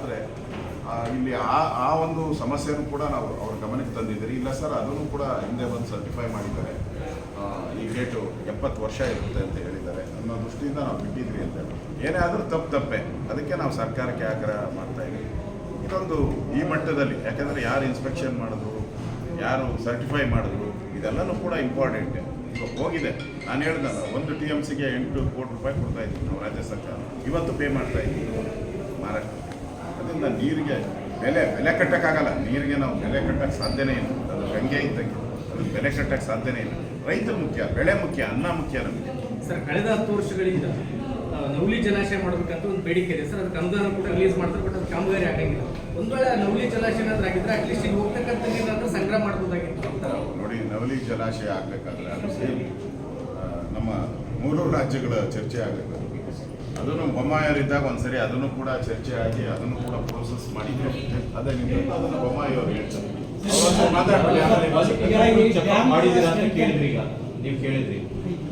ಆದರೆ ಇಲ್ಲಿ ಆ ಆ ಒಂದು ಸಮಸ್ಯೆನೂ ಕೂಡ ನಾವು ಅವ್ರ ಗಮನಕ್ಕೆ ತಂದಿದ್ದೀರಿ. ಇಲ್ಲ ಸರ್, ಅದನ್ನು ಕೂಡ ಹಿಂದೆ ಬಂದು ಸರ್ಟಿಫೈ ಮಾಡಿದ್ದಾರೆ. ಈ ಗೇಟು ಎಪ್ಪತ್ತು ವರ್ಷ ಇರುತ್ತೆ ಅಂತ ಹೇಳಿದ್ದಾರೆ. ಅನ್ನೋ ದೃಷ್ಟಿಯಿಂದ ನಾವು ಬಿಟ್ಟಿದ್ರಿ ಅಂತ ಏನೇ ಆದರೂ ತಪ್ಪು ತಪ್ಪೆ. ಅದಕ್ಕೆ ನಾವು ಸರ್ಕಾರಕ್ಕೆ ಆಗ್ರಹ ಮಾಡ್ತಾ ಇದ್ದೀವಿ. ಇದೊಂದು ಈ ಮಟ್ಟದಲ್ಲಿ, ಯಾಕೆಂದರೆ ಯಾರು ಇನ್ಸ್ಪೆಕ್ಷನ್ ಮಾಡಿದ್ರು, ಯಾರು ಸರ್ಟಿಫೈ ಮಾಡಿದ್ರು, ಇದೆಲ್ಲನೂ ಕೂಡ ಇಂಪಾರ್ಟೆಂಟ್ ಇವಾಗ ಹೋಗಿದೆ. ನಾನು ಹೇಳ್ದಲ್ಲ, ಒಂದು ಟಿ ಎಂ ಸಿಗೆ ಎಂಟು ಕೋಟಿ ರೂಪಾಯಿ ಕೊಡ್ತಾ ಇದ್ದೀವಿ ನಾವು ರಾಜ್ಯ ಸರ್ಕಾರ. ಇವತ್ತು ಪೇ ಮಾಡ್ತಾ ಇದ್ದೀವಿ. ಮಹಾರಾಷ್ಟ್ರ ಅದರಿಂದ ನೀರಿಗೆ ಬೆಲೆ ಬೆಲೆ ಕಟ್ಟೋಕ್ಕಾಗಲ್ಲ. ನೀರಿಗೆ ನಾವು ಬೆಲೆ ಕಟ್ಟಕ್ಕೆ ಸಾಧ್ಯನೇ ಇಲ್ಲ. ಅದು ಗಂಗೆ ಇದ್ದಂಗೆ. ಅದು ಬೆಲೆ ಕಟ್ಟಕ್ಕೆ ಸಾಧ್ಯನೇ ಇಲ್ಲ. ರೈತ ಮುಖ್ಯ ಬೆಳೆ ಮುಖ್ಯ ಅನ್ನ ಮುಖ್ಯ ನಮಗೆ. ಸರ್ ಕಳೆದ ಹತ್ತು ವರ್ಷಗಳಿಂದ ನವಲಿ ಜಲಾಶಯ ಮಾಡಬೇಕಂತ ಒಂದು ಬೇಡಿಕೆ ಇದೆ. ಸರ್ ಅದಕ್ಕೆ ಅನುದಾನ ಕೂಡ ರಿಲೀಸ್ ಮಾಡ್ತಾರೆ ಬಟ್ ಅದು ಕಾಮಗಾರಿ ಆಗಂಗಿಲ್ಲ. ಒಂದು ವೇಳೆ ನವಲಿ ಜಲಾಶಯ ಏನಾದ್ರೂ ಆಗಿದ್ರೆ ಅಟ್ಲೀಸ್ಟ್ ಈಗ ಹೋಗ್ತಕ್ಕಂಥ ಏನಾದರೂ ಸಂಗ್ರಹ ಮಾಡ್ಬೋದಾಗಿತ್ತು. ನೋಡಿ ನವಲಿ ಜಲಾಶಯ ಆಗಬೇಕಾದ್ರೆ ನಮ್ಮ ಮೂರು ರಾಜ್ಯಗಳ ಚರ್ಚೆ ಆಗಬೇಕು. ಅದನ್ನು ಬೊಮ್ಮಾಯವರಿದ್ದಾಗ ಒಂದ್ಸರಿ ಅದನ್ನು ಕೂಡ ಚರ್ಚೆ ಆಗಿ ಅದನ್ನು ಕೂಡ ಪ್ರೋಸೆಸ್ ಮಾಡಿದ್ರು ಅದೇ ನಿಂತು ಅದನ್ನು ಬೊಮ್ಮಾಯಿಯವರು ಹೇಳ್ತಾರೆ. ನೀವು ಕೇಳಿದ್ರಿ ಈಗ. ನೀವು ಕೇಳಿದ್ರಿ.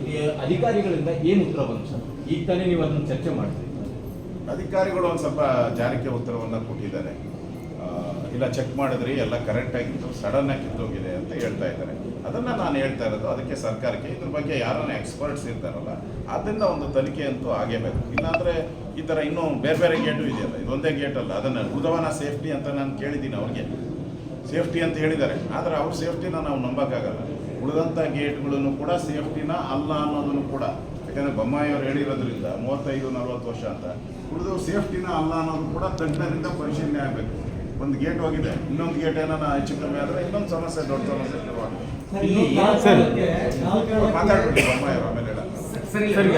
ಈ ಅಧಿಕಾರಿಗಳಿಂದ ಏನು ಉತ್ತರ ಬಂತು ಸರ್? ಈಗ ತಾನೇ ನೀವು ಅದನ್ನು ಚರ್ಚೆ ಮಾಡಿದ್ರಿ ಅಧಿಕಾರಿಗಳು ಒಂದು ಸ್ವಲ್ಪ ಜಾರಿಗೆ ಉತ್ತರವನ್ನು ಕೊಟ್ಟಿದ್ದಾರೆ. ಇಲ್ಲ ಚೆಕ್ ಮಾಡಿದ್ರಿ, ಎಲ್ಲ ಕರೆಕ್ಟ್ ಆಗಿತ್ತು ಸಡನ್ ಆಗಿ ಕಿತ್ತೋಗಿದೆ ಅಂತ ಹೇಳ್ತಾ ಇದ್ದಾರೆ. ಅದನ್ನ ನಾನು ಹೇಳ್ತಾ ಇರೋದು, ಅದಕ್ಕೆ ಸರ್ಕಾರಕ್ಕೆ ಇದ್ರ ಬಗ್ಗೆ ಯಾರನ್ನ ಎಕ್ಸ್ಪರ್ಟ್ಸ್ ಇರ್ತಾರಲ್ಲ, ಅದರಿಂದ ಒಂದು ತನಿಖೆ ಅಂತೂ ಆಗೇಬೇಕು. ಇಲ್ಲಾಂದ್ರೆ ಈ ಥರ ಇನ್ನೂ ಬೇರೆ ಬೇರೆ ಗೇಟು ಇದೆಯಲ್ಲ ಇದೊಂದೇ ಅಲ್ಲ, ಅದನ್ನು ಉದವನ ಸೇಫ್ಟಿ ಅಂತ ನಾನು ಕೇಳಿದ್ದೀನಿ ಅವ್ರಿಗೆ. ಸೇಫ್ಟಿ ಅಂತ ಹೇಳಿದ್ದಾರೆ, ಆದರೆ ಅವ್ರ ಸೇಫ್ಟಿನ ನಾವು ನಂಬಕ್ಕಾಗಲ್ಲ. ಉಳಿದಂಥ ಗೇಟ್ಗಳನ್ನು ಕೂಡ ಸೇಫ್ಟಿನ ಅಲ್ಲ ಅನ್ನೋದನ್ನು ಕೂಡ, ಯಾಕಂದರೆ ಬೊಮ್ಮಾಯಿಯವರು ಹೇಳಿರೋದ್ರಿಂದ ಮೂವತ್ತೈದು ನಲವತ್ತು ವರ್ಷ ಅಂತ ಉಳಿದು ಸೇಫ್ಟಿನ ಅಲ್ಲ ಅನ್ನೋದು ಕೂಡ ತಜ್ಞರಿಂದ ಪರಿಶೀಲನೆ ಆಗಬೇಕು. ಒಂದು ಗೇಟ್ ಹೋಗಿದೆ ಇನ್ನೊಂದು ಗೇಟ್ ಏನಾನ ಹೆಚ್ಚು ಕಮ್ಮಿ ಆದರೆ ಇನ್ನೊಂದು ಸಮಸ್ಯೆ ದೊಡ್ಡ ಸಮಸ್ಯೆ ಮಾತಾಡ್ಬಿಡಿ ಆಮೇಲೆ ಹೇಳ ಸರ್.